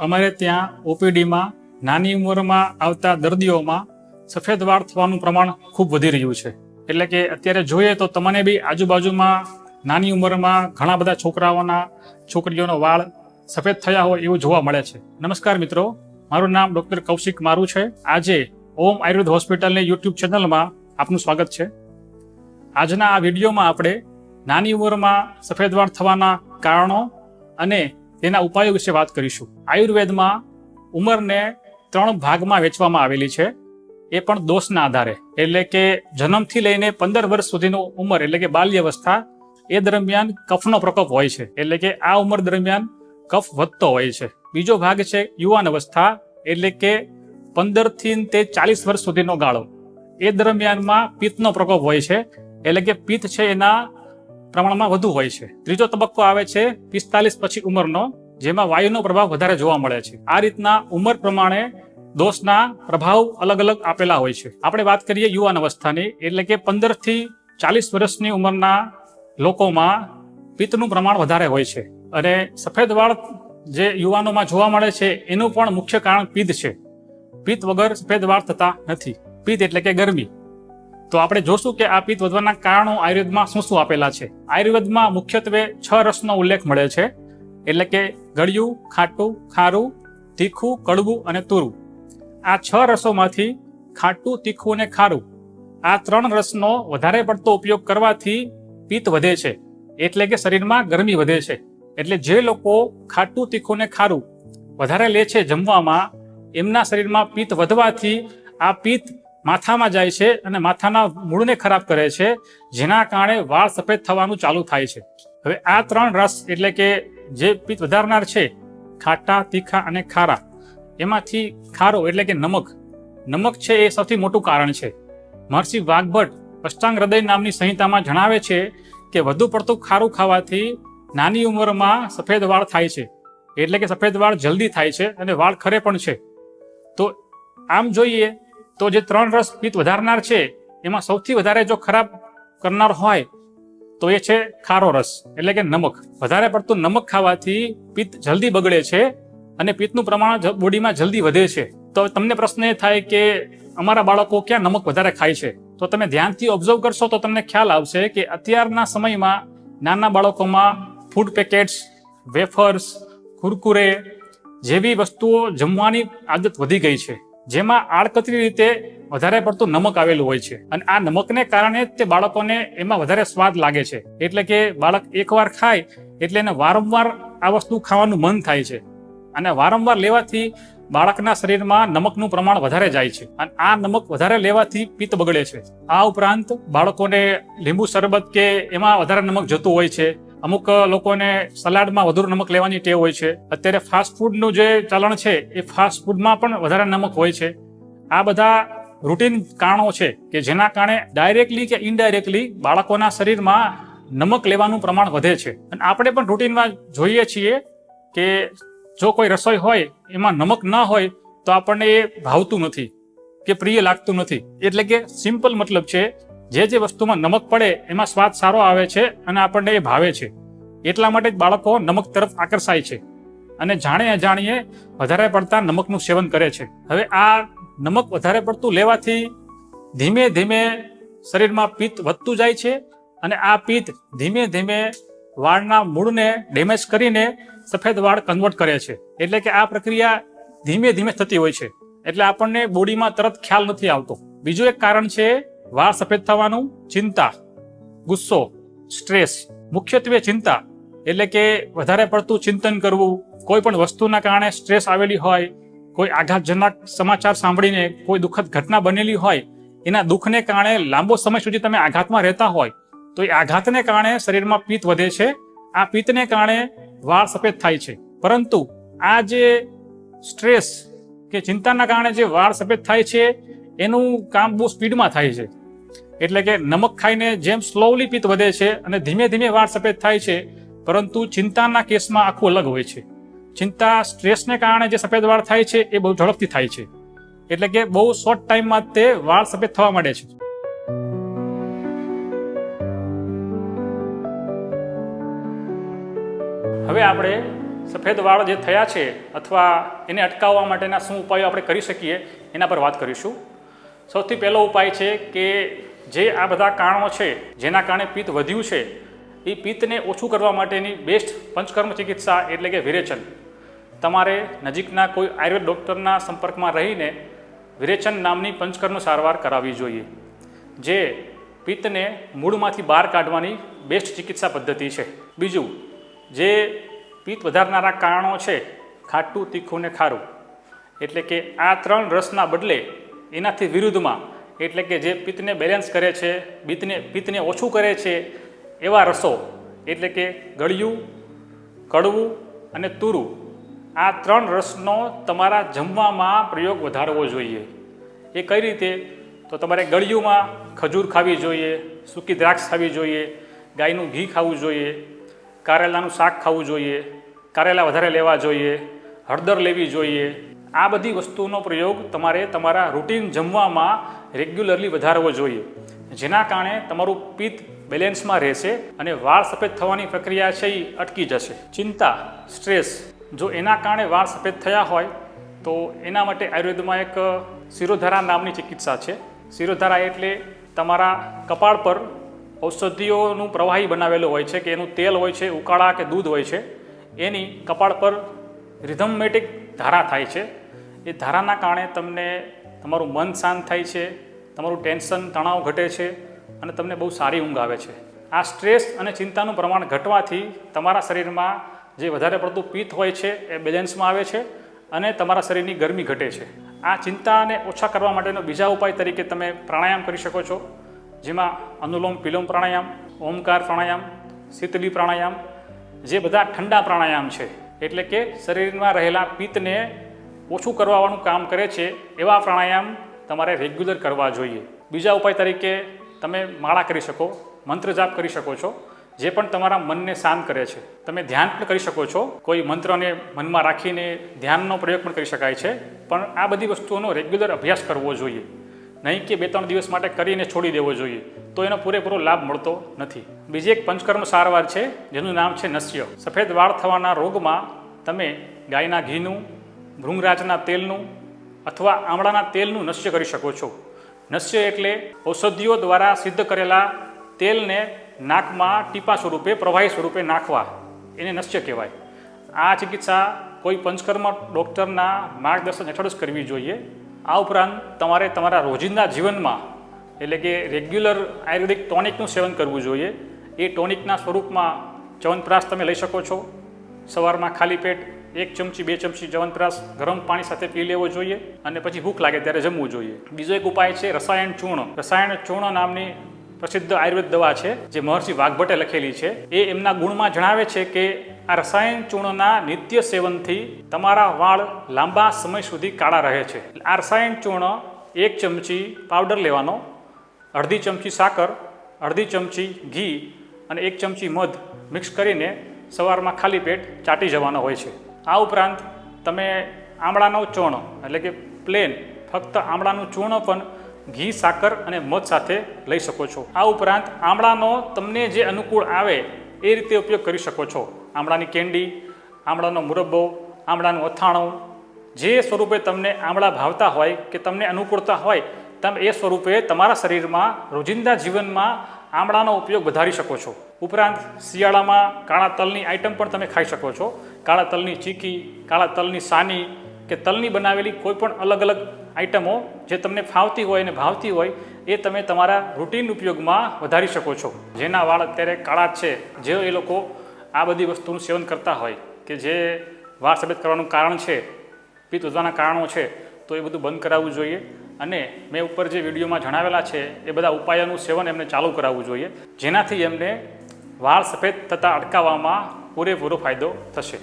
અમારે ત્યાં ઓપીડીમાં નાની ઉંમરમાં આવતા દર્દીઓમાં સફેદ વાળ થવાનું પ્રમાણ ખૂબ વધી રહ્યું છે. એટલે કે અત્યારે જોઈએ તો તમને બી આજુબાજુમાં નાની ઉંમરમાં ઘણા બધા છોકરાઓના, છોકરીઓનો વાળ સફેદ થયા હોય એવું જોવા મળે છે. નમસ્કાર મિત્રો, મારું નામ ડૉક્ટર કૌશિક મારું છે. આજે ઓમ આયુર્વેદ હોસ્પિટલની યુટ્યુબ ચેનલમાં આપનું સ્વાગત છે. આજના આ વિડીયોમાં આપણે નાની ઉંમરમાં સફેદ વાળ થવાના કારણો અને તેના ઉપાયો વિશે વાત કરીશું. આયુર્વેદમાં ઉંમરને ત્રણ ભાગમાં વેચવામાં આવેલી છે. એ પણ દોષના આધારે. એટલે કે જન્મથી લઈને પંદર વર્ષ સુધીનો ઉંમર, એટલે કે બાલ્યવસ્થા, એ દરમિયાન કફનો પ્રકોપ હોય છે. એટલે કે આ ઉંમર દરમિયાન કફ વધતો હોય છે. બીજો ભાગ છે યુવાન અવસ્થા, એટલે કે પંદરથી તે ચાલીસ વર્ષ સુધીનો ગાળો. એ દરમિયાનમાં પિત્તનો પ્રકોપ હોય છે. એટલે કે પિત્ત છે એના પ્રમાણમાં વધુ હોય છે. ત્રીજો તબક્કો આવે છે પિસ્તાલીસ પછી ઉંમરનો, જેમાં વાયુનો પ્રભાવ વધારે જોવા મળે છે. આ રીતના ઉંમર પ્રમાણે દોષના પ્રભાવ અલગ અલગ આપેલા હોય છે. આપણે વાત કરીએ યુવાન અવસ્થાની, એટલે કે પંદરથી ચાલીસ વર્ષની ઉંમરના લોકોમાં પિત્તનું પ્રમાણ વધારે હોય છે. અને સફેદ વાળ જે યુવાનોમાં જોવા મળે છે, એનું પણ મુખ્ય કારણ પિત્ત છે. પિત્ત વગર સફેદ વાળ થતા નથી. પિત્ત એટલે કે ગરમી. તો આપણે જોશું કે આ પિત્ત વધવાના કારણો આયુર્વેદમાં શું શું આપેલા છે. આયુર્વેદમાં મુખ્યત્વે છ રસનો ઉલ્લેખ મળે છે. એટલે કે ગળ્યું, ખાટું, ખારું, તીખું, કડવું અને તુરું. આ છ રસોમાંથી ખાટું, તીખું અને ખારું આ ત્રણ રસનો વધારે પડતો ઉપયોગ કરવાથી પિત્ત વધે છે. એટલે કે શરીરમાં ગરમી વધે છે. એટલે જે લોકો ખાટું, તીખું ને ખારું વધારે લે છે જમવામાં, એમના શરીરમાં પિત્ત વધવાથી આ પિત્ત માથામાં જાય છે અને માથાના મૂળને ખરાબ કરે છે, જેના કારણે વાળ સફેદ થવાનું ચાલુ થાય છે. હવે આ ત્રણ રસ એટલે કે જે પિત્ત વધારનાર છે, ખાટા, તીખા અને ખારા, એમાંથી ખારો એટલે કે નમક. નમક છે એ સૌથી મોટું કારણ છે. મહર્ષિ વાઘભટ્ટ અષ્ટાંગ હૃદય નામની સંહિતામાં જણાવે છે કે વધુ પડતું ખારું ખાવાથી નાની ઉંમરમાં સફેદ વાળ થાય છે. એટલે કે સફેદ વાળ જલ્દી થાય છે અને વાળ ખરે પણ છે. તો આમ જોઈએ તો જે ત્રણ રસ પિત્ત વધારનાર છે, એમાં સૌથી વધારે જો ખરાબ કરનાર હોય, તો એ છે ખારો રસ. એટલે કે નમક. વધારે પડતું નમક ખાવાથી પિત્ત જલ્દી બગડે છે અને પિત્તનું પ્રમાણ બોડીમાં જલ્દી વધે છે. તો તમને પ્રશ્ન એ થાય કે અમારા બાળકો ક્યાં નમક વધારે ખાય છે? તો તમે ધ્યાનથી ઓબ્ઝર્વ કરશો તો તમને ખ્યાલ આવશે કે અત્યારના સમયમાં નાના બાળકોમાં ફૂડ પેકેટ્સ વેફર્સ કુરકુરે જેવી વસ્તુઓ જમવાની આદત વધી ગઈ છે. જેમાં આડકતરી રીતે વધારે પડતું નમક આવેલું હોય છે. અને આ નમકને કારણે તે બાળકોને એમાં વધારે સ્વાદ લાગે છે. એટલે કે બાળક એકવાર ખાય એટલે એને વારંવાર આ વસ્તુ ખાવાનું મન થાય છે. અને વારંવાર લેવાથી બાળકના શરીરમાં નમકનું પ્રમાણ વધારે જાય છે. અને આ નમક વધારે લેવાથી પિત્ત બગડે છે. આ ઉપરાંત બાળકોને લીંબુ શરબત કે એમાં વધારે નમક જતું હોય છે. અમુક લોકોને સલાડમાં વધુ નમક લેવાની ટેવ હોય છે. અત્યારે ફાસ્ટ ફૂડનું જે ચલણ છે, એ ફાસ્ટ ફૂડમાં પણ વધારે નમક હોય છે. આ બધા રૂટીન કારણો છે કે જેના કારણે ડાયરેક્ટલી કે ઇનડાયરેક્ટલી બાળકોના શરીરમાં નમક લેવાનું પ્રમાણ વધે છે. અને આપણે પણ રૂટીનમાં જોઈએ છીએ કે જો કોઈ રસોઈ હોય, એમાં નમક ન હોય, તો આપણને એ ભાવતું નથી કે પ્રિય લાગતું નથી. એટલે કે સિમ્પલ મતલબ છે જે જે વસ્તુમાં નમક પડે એમાં સ્વાદ સારો આવે છે અને આપણને એ ભાવે છે. એટલા માટે જ બાળકો નમક તરફ આકર્ષાય છે અને જાણે અજાણીએ વધારે પડતા નમકનું સેવન કરે છે. હવે આ નમક વધારે પડતું લેવાથી ધીમે ધીમે શરીરમાં પિત્ત વધતું જાય છે અને આ પિત્ત ધીમે ધીમે વાળના મૂળને ડેમેજ કરીને સફેદ વાળ કન્વર્ટ કરે છે. એટલે કે આ પ્રક્રિયા ધીમે ધીમે થતી હોય છે. એટલે આપણને બોડીમાં તરત ખ્યાલ નથી આવતો. બીજું એક કારણ છે વાળ સફેદ થવાનું ચિંતા, ગુસ્સો, સ્ટ્રેસ, મુખ્યત્વે ચિંતા. એટલે કે વધારે પડતું ચિંતન કરવું, કોઈ પણ વસ્તુના કારણે સ્ટ્રેસ આવેલી હોય, કોઈ આઘાતજનક સમાચાર સાંભળીને કોઈ દુઃખદ ઘટના બનેલી હોય, એના દુઃખને કારણે લાંબો સમય સુધી તમે આઘાતમાં રહેતા હોય, તો એ આઘાતને કારણે શરીરમાં પિત્ત વધે છે. આ પિત્તને કારણે વાળ સફેદ થાય છે. પરંતુ આ જે સ્ટ્રેસ કે ચિંતાના કારણે જે વાળ સફેદ થાય છે, એનું કામ બહુ સ્પીડમાં થાય છે. એટલે કે નમક ખાઈને જેમ સ્લોલી પિત્ત વધે છે અને ધીમે ધીમે વાળ સફેદ થાય છે, પરંતુ ચિંતાના કેસમાં આખું અલગ હોય છે. ચિંતા સ્ટ્રેસને કારણે જે સફેદ વાળ થાય છે, એ બહુ ઝડપથી થાય છે. એટલે કે બહુ શોર્ટ ટાઈમમાં તે વાળ સફેદ થવા માંડે છે. હવે આપણે સફેદ વાળ જે થયા છે, અથવા એને અટકાવવા માટેના શું ઉપાયો આપણે કરી શકીએ, એના પર વાત કરીશું. સૌથી પહેલો ઉપાય છે કે જે આ બધા કારણો છે, જેના કારણે પિત્ત વધ્યું છે, એ પિત્તને ઓછું કરવા માટેની બેસ્ટ પંચકર્મ ચિકિત્સા એટલે કે વિરેચન. તમારે નજીકના કોઈ આયુર્વેદ ડૉક્ટરના સંપર્કમાં રહીને વિરેચન નામની પંચકર્મ સારવાર કરાવવી જોઈએ, જે પિત્તને મૂળમાંથી બહાર કાઢવાની બેસ્ટ ચિકિત્સા પદ્ધતિ છે. બીજું, જે પિત્ત વધારનારા કારણો છે, ખાટું, તીખું ને ખારું, એટલે કે આ ત્રણ રસના બદલે એનાથી વિરુદ્ધમાં એટલે કે જે પિત્તને બેલેન્સ કરે છે, પિત્તને પિત્તને ઓછું કરે છે, એવા રસો, એટલે કે ગળ્યું, કડવું અને તુરું, આ ત્રણ રસનો તમારા જમવામાં પ્રયોગ વધારવો જોઈએ. એ કઈ રીતે? તો તમારે ગળ્યુંમાં ખજૂર ખાવી જોઈએ, સૂકી દ્રાક્ષ ખાવી જોઈએ, ગાયનું ઘી ખાવું જોઈએ, કારેલાનું શાક ખાવું જોઈએ, કારેલા વધારે લેવા જોઈએ, હળદર લેવી જોઈએ. આ બધી વસ્તુનો પ્રયોગ તમારે તમારા રૂટીન જમવામાં રેગ્યુલરલી વધારવો જોઈએ. જેના કારણે તમારું પિત્ત બેલેન્સમાં રહેશે અને વાળ સફેદ થવાની પ્રક્રિયા છે એ અટકી જશે. ચિંતા, સ્ટ્રેસ, જો એના કારણે વાળ સફેદ થયા હોય, તો એના માટે આયુર્વેદમાં એક, શિરોધારા નામની ચિકિત્સા છે. શિરોધારા એટલે તમારા કપાળ પર ઔષધિઓનું પ્રવાહી બનાવેલું હોય છે કે એનું તેલ હોય છે, ઉકાળા કે દૂધ હોય છે, એની કપાળ પર રિધમેટિક ધારા થાય છે. એ ધારાના કારણે તમને તમારું મન શાંત થાય છે, તમારું ટેન્શન, તણાવ ઘટે છે અને તમને બહુ સારી ઊંઘ આવે છે. આ સ્ટ્રેસ અને ચિંતાનું પ્રમાણ ઘટવાથી તમારા શરીરમાં જે વધારે પડતું પિત્ત હોય છે એ બેલેન્સમાં આવે છે અને તમારા શરીરની ગરમી ઘટે છે. આ ચિંતાને ઓછા કરવા માટેનો બીજા ઉપાય તરીકે તમે પ્રાણાયામ કરી શકો છો, જેમાં અનુલોમ વિલોમ પ્રાણાયામ, ઓમકાર પ્રાણાયામ, શીતલી પ્રાણાયામ, જે બધા ઠંડા પ્રાણાયામ છે. એટલે કે શરીરમાં રહેલા પિત્તને ઓછું કરવાનું કામ કરે છે એવા પ્રાણાયામ તમારે રેગ્યુલર કરવા જોઈએ. બીજા ઉપાય તરીકે તમે માળા કરી શકો, મંત્ર જાપ કરી શકો છો, જે પણ તમારા મનને શાંત કરે છે. તમે ધ્યાન પણ કરી શકો છો. કોઈ મંત્રને મનમાં રાખીને ધ્યાનનો પ્રયોગ પણ કરી શકાય છે. પણ આ બધી વસ્તુઓનો રેગ્યુલર અભ્યાસ કરવો જોઈએ. નહીં કે બે ત્રણ દિવસ માટે કરીને છોડી દેવો જોઈએ, તો એનો પૂરેપૂરો લાભ મળતો નથી. બીજી એક પંચકર્મ સારવાર છે, જેનું નામ છે નસ્ય. સફેદ વાળ થવાના રોગમાં તમે ગાયના ઘીનું ભૃંગરાજના તેલનું અથવા આમળાના તેલનું નશ્ય કરી શકો છો. નશ્ય એટલે ઔષધિઓ દ્વારા સિદ્ધ કરેલા તેલને નાકમાં ટીપા સ્વરૂપે, પ્રવાહી સ્વરૂપે નાખવા. એને નશ્ય કહેવાય. આ ચિકિત્સા કોઈ પંચકર્મ ડૉક્ટરના માર્ગદર્શન હેઠળ જ કરવી જોઈએ. આ ઉપરાંત તમારે તમારા રોજિંદા જીવનમાં, એટલે કે રેગ્યુલર આયુર્વેદિક ટોનિકનું સેવન કરવું જોઈએ. એ ટોનિકના સ્વરૂપમાં ચવનપ્રાશ તમે લઈ શકો છો. સવારમાં ખાલી પેટ એક ચમચી, બે ચમચી ચ્યવનપ્રાશ ગરમ પાણી સાથે પી લેવો જોઈએ અને પછી ભૂખ લાગે ત્યારે જમવું જોઈએ. બીજો એક ઉપાય છે રસાયણ ચૂર્ણ. રસાયણ ચૂર્ણ નામની પ્રસિદ્ધ આયુર્વેદ દવા છે જે મહર્ષિ વાઘભટ્ટે લખેલી છે. એ એમના ગુણમાં જણાવે છે કે આ રસાયણ ચૂર્ણના નિત્ય સેવનથી તમારા વાળ લાંબા સમય સુધી કાળા રહે છે. આ રસાયણ ચૂર્ણ એક ચમચી પાવડર લેવાનો, અડધી ચમચી સાકર, અડધી ચમચી ઘી અને એક ચમચી મધ મિક્સ કરીને સવારમાં ખાલી પેટ ચાટી જવાનો હોય છે. આ ઉપરાંત તમે આમળાનો ચૂર્ણ, એટલે કે પ્લેન ફક્ત આમળાનું ચૂર્ણ પણ ઘી, સાકર અને મધ સાથે લઈ શકો છો. આ ઉપરાંત આમળાનો તમને જે અનુકૂળ આવે એ રીતે ઉપયોગ કરી શકો છો. આમળાની કેન્ડી આમળાનો મુરબ્બો, આમળાનું અથાણું, જે સ્વરૂપે તમને આમળા ભાવતા હોય કે તમને અનુકૂળતા હોય, તમે એ સ્વરૂપે તમારા શરીરમાં, રોજિંદા જીવનમાં આમળાનો ઉપયોગ વધારી શકો છો. ઉપરાંત શિયાળામાં કાળા તલની આઈટમ પણ તમે ખાઈ શકો છો. કાળા તલની ચીકી, કાળા તલની સાની કે તલની બનાવેલી કોઈ પણ અલગ અલગ આઈટમો જે તમને ફાવતી હોય અને ભાવતી હોય, એ તમે તમારા રૂટીન ઉપયોગમાં વધારી શકો છો. જેના વાળ અત્યારે કાળા છે, જે એ લોકો આ બધી વસ્તુનું સેવન કરતા હોય કે જે વાળ સફેદ કરવાનું કારણ છે, પિત્ત વધવાના કારણો છે, તો એ બધું બંધ કરાવવું જોઈએ. અને મેં ઉપર જે વિડીયોમાં જણાવેલા છે, એ બધા ઉપાયોનું સેવન એમને ચાલુ કરાવવું જોઈએ. જેનાથી એમને વાળ સફેદ થતાં અટકાવવામાં પૂરેપૂરો ફાયદો થશે.